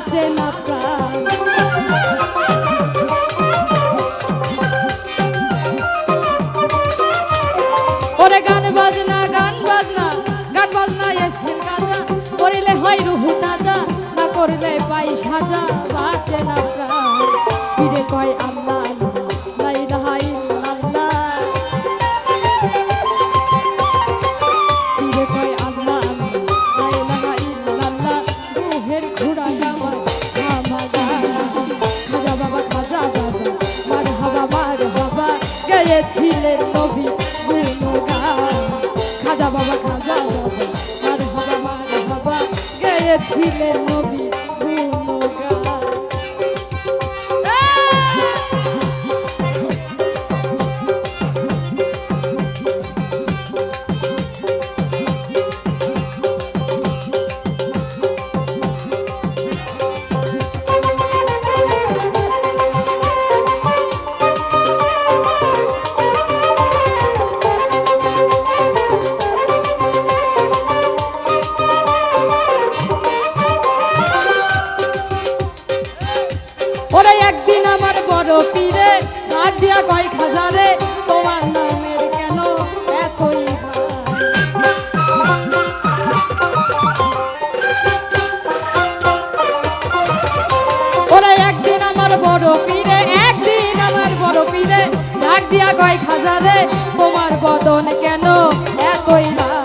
বাঁচে না প্রাণ। ওরে গান বাজনা গান বাজনা গান বাজনা, এসে গাজা। করিলে হয় রুহু তাজা না করলে পাই সাজা। বাঁচে না প্রাণ। ফিরে কয় আল্লাহ গেয়েছিলেন ওরে একদিন আমার বড় পীরে নাক দিয়া কয় খাজারে, তোমার নামের কেন এতই ওরে একদিন আমার বড় পীরে, একদিন আমার বড় পীরে নাক দিয়া কয় খাজারে, তোমার বদন কেন এতই রাত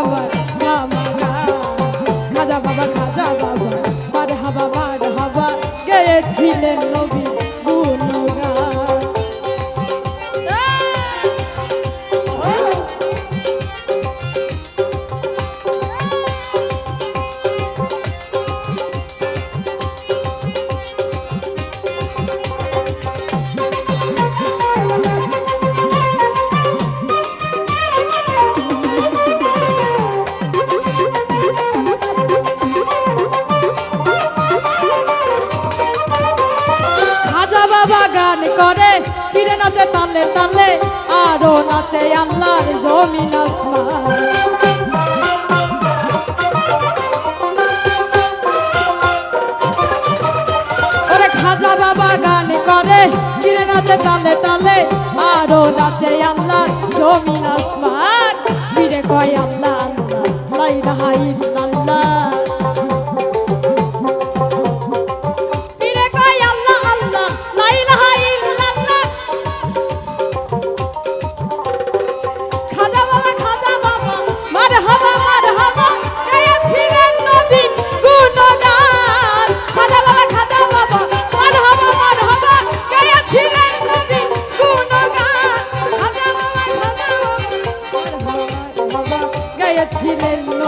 কাবার সামাগা খাজা বাবা খাজা বাবা মার হাবা মার হাবা গেয়েছিলেন নবী। রাজা বাবা গান করে। ফিরে নাচে তালে তালে, আরও নাচে আল্লাহর জমিন আসমান। রাজা বাবা গান করে, ফিরে নাচে তালে তালে, আরও নাচে আল্লাহ জমিন আসমান। ফিরে কয় আল্লাহ, লাই রাহাই আল্লাহ গেছিলেন